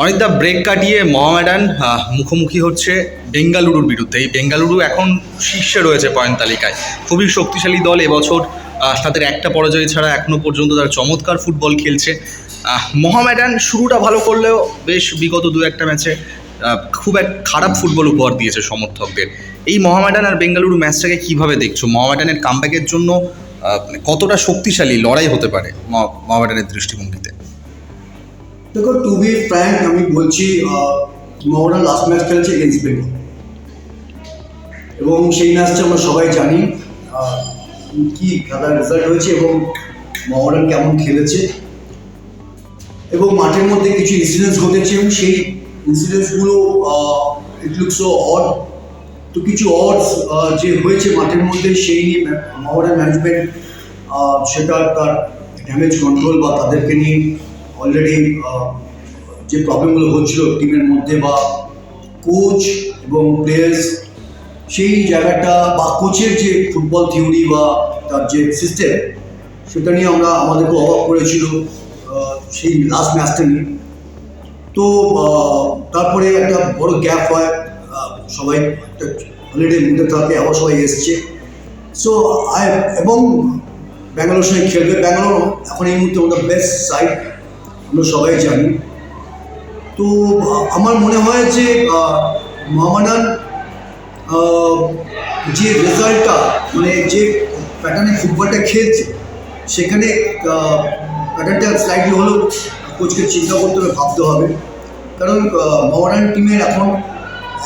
অনেকটা ব্রেক কাটিয়ে মহামেডান মুখোমুখি হচ্ছে বেঙ্গালুরুর বিরুদ্ধে। এই বেঙ্গালুরু এখন শীর্ষে রয়েছে পয়েন্ট তালিকায়। খুবই শক্তিশালী দল এবছর তাদের একটা পরাজয় ছাড়া এখনও পর্যন্ত তারা চমৎকার ফুটবল খেলছে। মহামেডান শুরুটা ভালো করলেও বেশ বিগত দু একটা ম্যাচে খুব এক খারাপ ফুটবল উপহার দিয়েছে সমর্থকদের। এই মহামেডান আর বেঙ্গালুরু ম্যাচটাকে কীভাবে দেখছ? মহামেডানের কামব্যাকের জন্য আহ, কতটা শক্তিশালী লড়াই হতে পারে মহা- মহামেডানের দৃষ্টিভঙ্গিতে? দেখো টু বি ফ্র্যাঙ্ক আমি বলছি মোহনবাগান লাস্ট ম্যাচ খেলেছে এগেন্সট বেঙ্গল এবং সেই ম্যাচটা আমরা সবাই জানি কি খেলার রেজাল্ট হয়েছে এবং মোহনবাগান কেমন খেলেছে। এবং মাঠের মধ্যে কিছু ইনসিডেন্টস ঘটেছে এবং সেই ইনসিডেন্টসগুলো ইট লুক সো অড তো কিছু অডস যে হয়েছে মাঠের মধ্যে, সেই নিয়ে মোহনবাগান ম্যানেজমেন্ট সেটা তার ড্যামেজ কন্ট্রোল বা তাদেরকে নিয়ে অলরেডি যে প্রবলেমগুলো হচ্ছিল টিমের মধ্যে বা কোচ এবং প্লেয়ার্স সেই জায়গাটা বা কোচের যে ফুটবল থিওরি বা তার যে সিস্টেম সেটা নিয়ে আমরা আমাদেরকে অবাক করেছিল সেই লাস্ট ম্যাচটা নিয়ে। তো তারপরে একটা বড় গ্যাপ হয় সবাই একটা হলিডের মধ্যে থাকে, আবার সবাই এসছে। সো এবং ব্যাঙ্গালোর সঙ্গে খেলবে ব্যাঙ্গালোর এখন এই মুহূর্তে আমাদের বেস্ট সাইড আমরা সবাই জানি। তো আমার মনে হয় যে আহ, যে রেজাল্টটা মানে যে প্যাটার্নে ফুটবলটা খেলছে সেখানে প্যাটার্নটা স্লাইডলি হলেও কোচকে চিন্তা করতে হবে ভাবতে হবে। কারণ মডার্ন টিমের এখন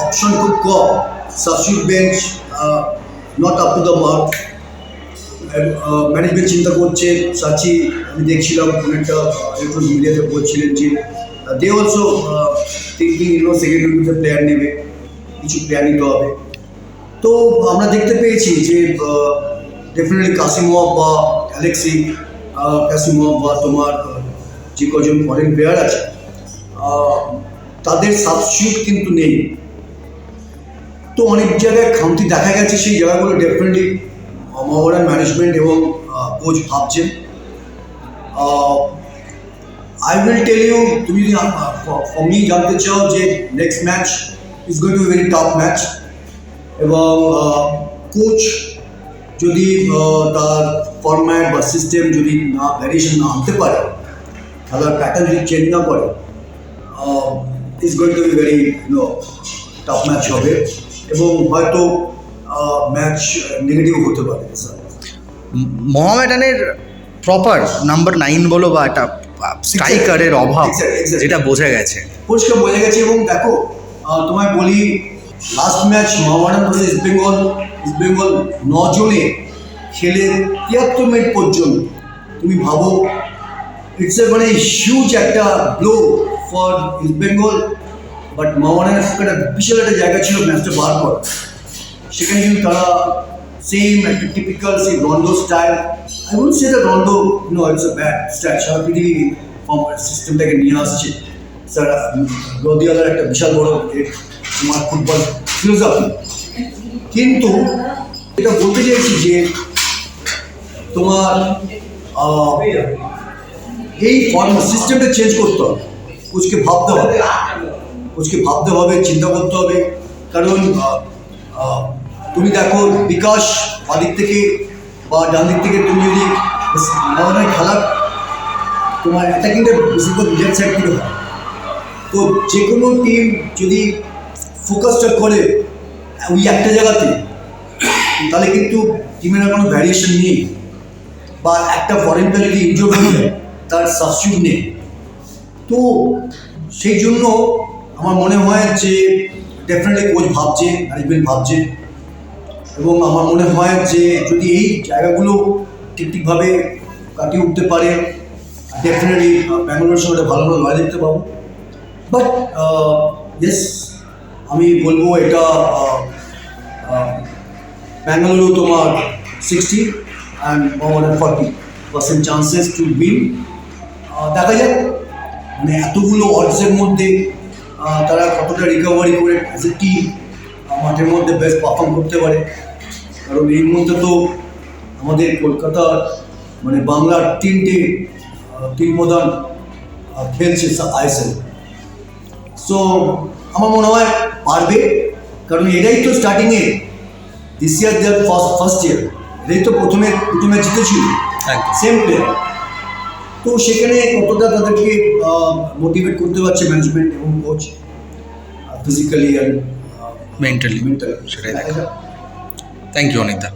অপশন খুব কম। Substitute bench not up to the mark management চিন্তা করছে, সাচি, আমি দেখছিলাম অনেকটা ইলেকট্রনিক মিডিয়াতে বলছিলেন যে they also thinking you know second উইকেটে প্লেয়ার নেবে, কিছু প্লেয়ার নিতে হবে। তো আমরা দেখতে পেয়েছি যে ডেফিনেটলি কাসিমভ বা অ্যালেক্সি কাসিমভ বা তোমার যে কজন ফরেন প্লেয়ার আছে তাদের সাবস্টিউট কিন্তু নেই। তো অনেক জায়গায় খামতি দেখা গেছে, সেই জায়গাগুলো ডেফিনেটলি মোহামেডান ম্যানেজমেন্ট এবং কোচ ভাবছেন আই উইল টেল ইউ তুমি যদি ফর্মি জানতে চাও যে next match is going to very tough match এবং কোচ যদি আহ, তার ফরম্যাট বা সিস্টেম যদি না ভ্যারিয়েশন না আনতে পারে খেলার প্যাটার্ন যদি চেঞ্জ না করে is going to be very you know tough match হবে এবং হয়তো ম্যাচ নেগেটিভ হতে পারে স্যার ম- প্রপার নাম্বার নাইন বলো বা একটা স্ট্রাইকারের অভাব. যেটা বোঝা গেছে। পরিষ্কার বোঝা গেছে এবং দেখো তোমায় বলি last match Mohammedan versus East Bengal East Bengal নজনে খেলে তিয়াত্তর মিনিট পর্যন্ত তুমি ভাবো ইটস এ মানে হিউজ একটা blow for East Bengal but মোহামেডানের একটা বিশাল একটা জায়গা ছিল ম্যাচটা বার করা। সেখানে কিন্তু তারা সেম একটা টিপিক্যাল সেই rondo style I will say the rondo no it's a bad style সারা পৃথিবী সিস্টেমটাকে নিয়ে আসছে স্যার রদিয়ালার একটা বিশাল বড় তোমার ফুটবল ফিলোসফি কিন্তু এটা বলতে চাইছি যে তোমার এই ফর্ম সিস্টেমটা চেঞ্জ করতে হবে। কোচকে ভাবতে হবে। কোচকে ভাবতে হবে, চিন্তা করতে হবে। কারণ তুমি দেখো বিকাশ বাদিক থেকে বা ডান দিক থেকে তুমি যদি ধরনের খেলা তোমার অ্যাটাকিংটা বেশিরভাগ নিজের সাইড থেকে হয়। তো যে কোনো টিম যদি ফোকাসটা করে ওই একটা জায়গাতে, তাহলে কিন্তু টিমের আর কোনো ভ্যারিয়েশন নেই বা একটা ফরেন প্লেয়ার যদি ইনজোর হয়ে যায়, তার সাবস্টিউট নেই। তো সেই জন্য আমার মনে হয় যে ডেফিনেটলি কোচ ভাবছে ম্যানেজমেন্ট ভাবছে এবং আমার মনে হয় যে যদি এই জায়গাগুলো ঠিক ঠিকভাবে কাটিয়ে উঠতে পারে ডেফিনেটলি ব্যাঙ্গালোরের সঙ্গে ভালো ভালো লড়াই দেখতে পাবো। বাট ইয়েস আমি বলব এটা আহ, আহ, ব্যাঙ্গালুরু তোমার sixty and Mohammedan forty percent chances to win দেখা যাক মানে এতগুলো অডসের মধ্যে তারা কতটা রিকভারি করে অ্যাজ এ টিম মাঠের মধ্যে বেস্ট পারফর্ম করতে পারে। কারণ এই মুহূর্তে তো আমাদের কলকাতার মানে বাংলার তিনটে টিম প্রধান খেলছে আইএসএল। সো আমার মনে হয় পারবে কারণ এটাই তো স্টার্টিংয়ে this year their first first year এটাই তো প্রথমে প্রথমে জিতেছিল। সেম প্লেয়ার তো সেখানে কতটা তাদেরকে মোটিভেট করতে পারছে ম্যানেজমেন্ট এবং কোচ ফিজিক্যালি অ্যান্ড মেন্টালি সেটাই দেখা। Thank you Anita